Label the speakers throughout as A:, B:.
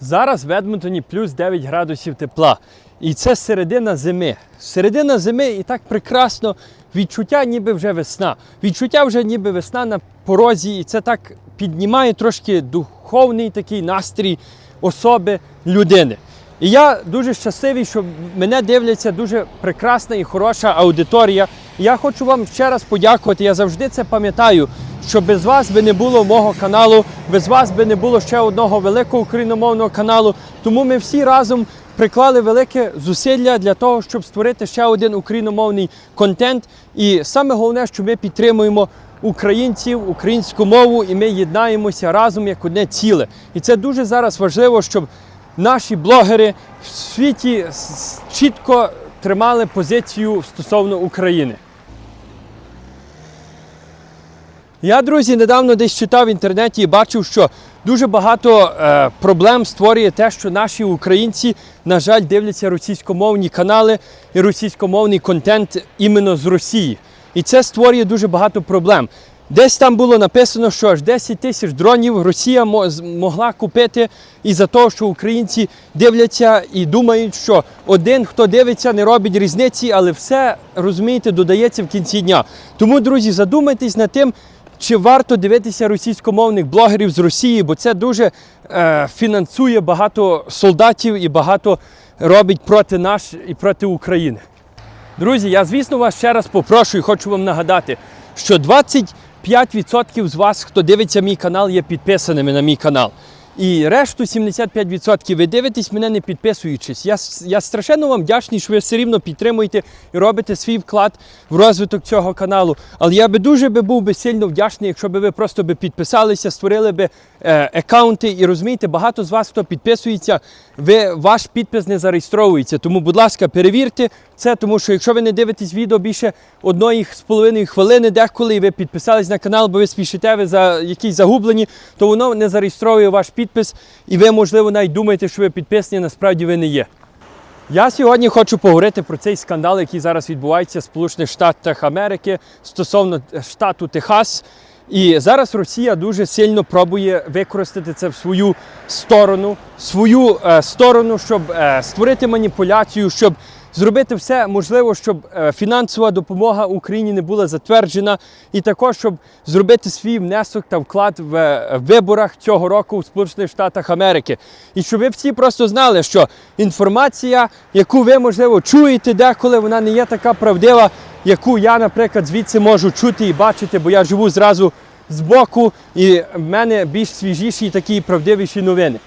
A: Зараз в Едмонтоні плюс 9 градусів тепла. І це середина зими. Середина зими і так прекрасно. Відчуття ніби вже весна. Відчуття вже ніби весна на порозі. І це так піднімає трошки духовний такий настрій особи людини. І я дуже щасливий, що мене дивляться дуже прекрасна і хороша аудиторія. Я хочу вам ще раз подякувати. Я завжди це пам'ятаю, що без вас би не було мого каналу, без вас би не було ще одного великого україномовного каналу. Тому ми всі разом приклали велике зусилля для того, щоб створити ще один україномовний контент. І саме головне, що ми підтримуємо українців, українську мову, і ми єднаємося разом як одне ціле. І це дуже зараз важливо, щоб наші блогери в світі чітко тримали позицію стосовно України. Я, друзі, недавно десь читав в інтернеті і бачив, що дуже багато е, проблем створює те, що наші українці, на жаль, дивляться російськомовні канали і російськомовний контент іменно з Росії. І це створює дуже багато проблем. Десь там було написано, що аж 10 тисяч дронів Росія мо- могла купити із-за того, що українці дивляться і думають, що один, хто дивиться, не робить різниці, але все розумієте, додається в кінці дня. Тому, друзі, задумайтесь над тим, чи варто дивитися російськомовних блогерів з Росії, бо це дуже е, фінансує багато солдатів і багато робить проти нас і проти України. Друзі, я звісно вас ще раз попрошу і хочу вам нагадати, що 25% з вас, хто дивиться мій канал, є підписаними на мій канал. І решту 75% ви дивитесь мене не підписуючись. Я, я страшенно вам вдячний, що ви все рівно підтримуєте і робите свій вклад в розвиток цього каналу. Але я би дуже би був би сильно вдячний, якщо би ви просто би підписалися, створили би е, аккаунти. І розумієте, багато з вас, хто підписується, ви, ваш підпис не зареєстровується. Тому, будь ласка, перевірте це, тому що якщо ви не дивитесь відео більше одної з половиною хвилини, деколи і ви підписались на канал, бо ви спішите, ви за якісь загублені, то воно не зареєстровує ваш підпис, і ви, можливо, навіть думаєте, що ви підписані, насправді ви не є. Я сьогодні хочу поговорити про цей скандал, який зараз відбувається в Сполучених Штатах Америки стосовно штату Техас. І зараз Росія дуже сильно пробує використати це в свою сторону, свою е, сторону, щоб е, створити маніпуляцію, щоб зробити все можливо, щоб е, фінансова допомога Україні не була затверджена, і також щоб зробити свій внесок та вклад в е, виборах цього року у Сполучених Штатах Америки. І щоб ви всі просто знали, що інформація, яку ви можливо чуєте деколи, вона не є така правдива, яку я, наприклад, звідси можу чути і бачити, бо я живу зразу збоку, і в мене більш свіжіші такі правдивіші новини.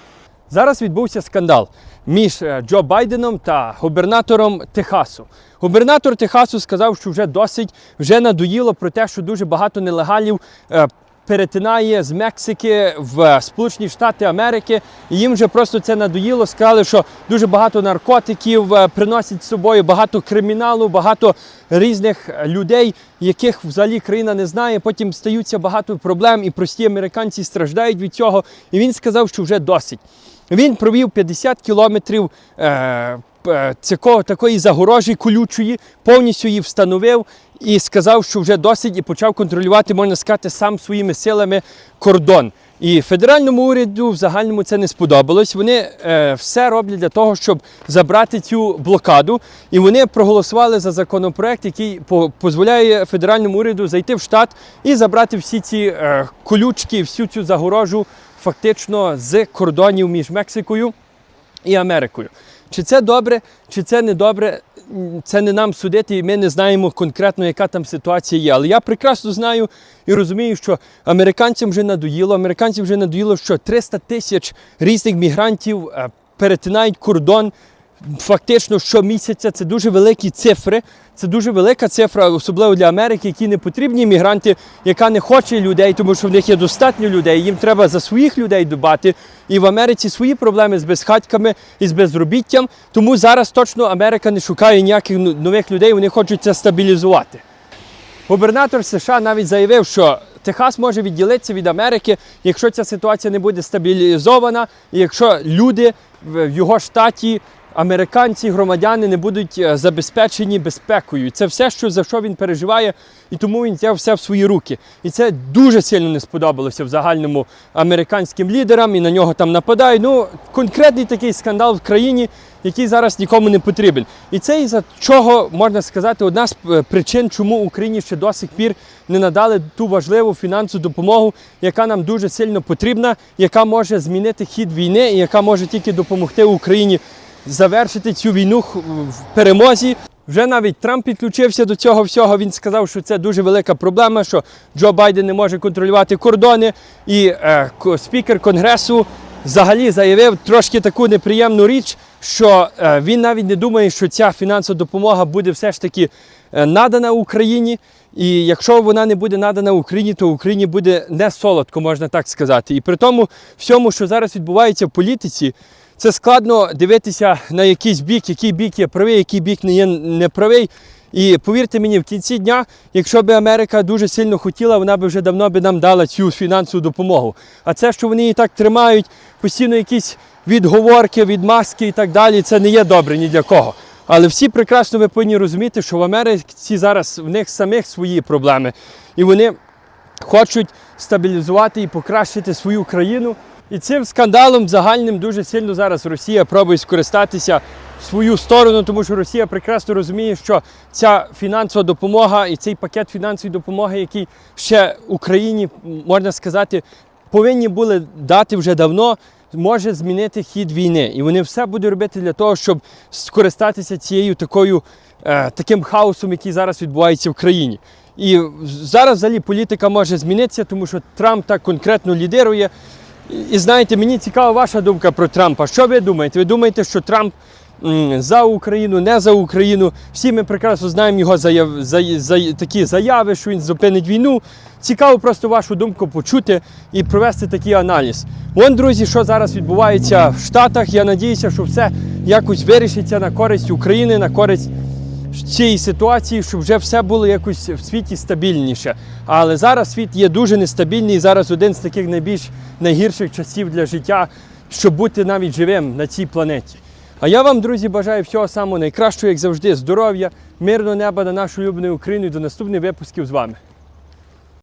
A: Зараз відбувся скандал між е, Джо Байденом та губернатором Техасу. Губернатор Техасу сказав, що вже досить, вже надоїло про те, що дуже багато нелегалів е, перетинає з Мексики в Сполучені Штати Америки. І їм вже просто це надоїло. Сказали, що дуже багато наркотиків е, приносять з собою, багато криміналу, багато різних людей, яких взагалі країна не знає. Потім стаються багато проблем, і прості американці страждають від цього. І він сказав, що вже досить. Він провів 50 кілометрів е, п- цякого- такої загорожі колючої, повністю її встановив і сказав, що вже досить, і почав контролювати, можна сказати, сам своїми силами кордон. І федеральному уряду в загальному це не сподобалось. Вони е, все роблять для того, щоб забрати цю блокаду. І вони проголосували за законопроект, який дозволяє федеральному уряду зайти в штат і забрати всі ці е, колючки, всю цю загорожу фактично з кордонів між Мексикою і Америкою. Чи це добре, чи це не добре, це не нам судити, і ми не знаємо конкретно, яка там ситуація є. Але я прекрасно знаю і розумію, що американцям вже надоїло. Американцям вже надоїло, що 300 тисяч різних мігрантів е, перетинають кордон. Фактично щомісяця це дуже великі цифри. Це дуже велика цифра, особливо для Америки, які не потрібні мігранти, яка не хоче людей, тому що в них є достатньо людей. Їм треба за своїх людей дбати. І в Америці свої проблеми з безхатьками і з безробіттям. Тому зараз точно Америка не шукає ніяких нових людей, вони хочуть це стабілізувати. Губернатор США навіть заявив, що Техас може відділитися від Америки, якщо ця ситуація не буде стабілізована, і якщо люди в його штаті американці, громадяни не будуть е, забезпечені безпекою. Це все, що за що він переживає, і тому він взяв все в свої руки. І це дуже сильно не сподобалося в загальному американським лідерам, і на нього там нападають. Ну, конкретний такий скандал в країні, який зараз нікому не потрібен. І це із-за чого можна сказати одна з е, причин, чому Україні ще до сих пір не надали ту важливу фінансову допомогу, яка нам дуже сильно потрібна, яка може змінити хід війни і яка може тільки допомогти Україні завершити цю війну в перемозі. Вже навіть Трамп підключився до цього всього. Він сказав, що це дуже велика проблема, що Джо Байден не може контролювати кордони. І е, спікер Конгресу взагалі заявив трошки таку неприємну річ, що е, він навіть не думає, що ця фінансова допомога буде все ж таки е, надана Україні. І якщо вона не буде надана Україні, то Україні буде не солодко, можна так сказати. І при тому всьому, що зараз відбувається в політиці, це складно дивитися на якийсь бік, який бік є правий, який бік не є неправий. І повірте мені, в кінці дня, якщо б Америка дуже сильно хотіла, вона б вже давно би нам дала цю фінансову допомогу. А це, що вони її так тримають, постійно якісь відговорки, відмазки і так далі, це не є добре ні для кого. Але всі прекрасно ви повинні розуміти, що в Америці зараз в них самих свої проблеми. І вони хочуть стабілізувати і покращити свою країну. І цим скандалом загальним дуже сильно зараз Росія пробує скористатися в свою сторону, тому що Росія прекрасно розуміє, що ця фінансова допомога і цей пакет фінансової допомоги, який ще Україні, можна сказати, повинні були дати вже давно, може змінити хід війни. І вони все будуть робити для того, щоб скористатися цією такою, е, таким хаосом, який зараз відбувається в країні. І зараз взагалі політика може змінитися, тому що Трамп так конкретно лідирує. І, знаєте, мені цікава ваша думка про Трампа. Що ви думаєте? Ви думаєте, що Трамп за Україну, не за Україну? Всі ми прекрасно знаємо його заяв, за, за, такі заяви, що він зупинить війну. Цікаво просто вашу думку почути і провести такий аналіз. Вон, друзі, що зараз відбувається в Штатах. Я надіюся, що все якось вирішиться на користь України, на користь цієї ситуації, щоб вже все було якось в світі стабільніше. Але зараз світ є дуже нестабільний. і Зараз один з таких найбільш найгірших часів для життя, щоб бути навіть живим на цій планеті. А я вам, друзі, бажаю всього самого найкращого, як завжди, здоров'я, мирного неба на нашу улюблену Україну і до наступних випусків з вами.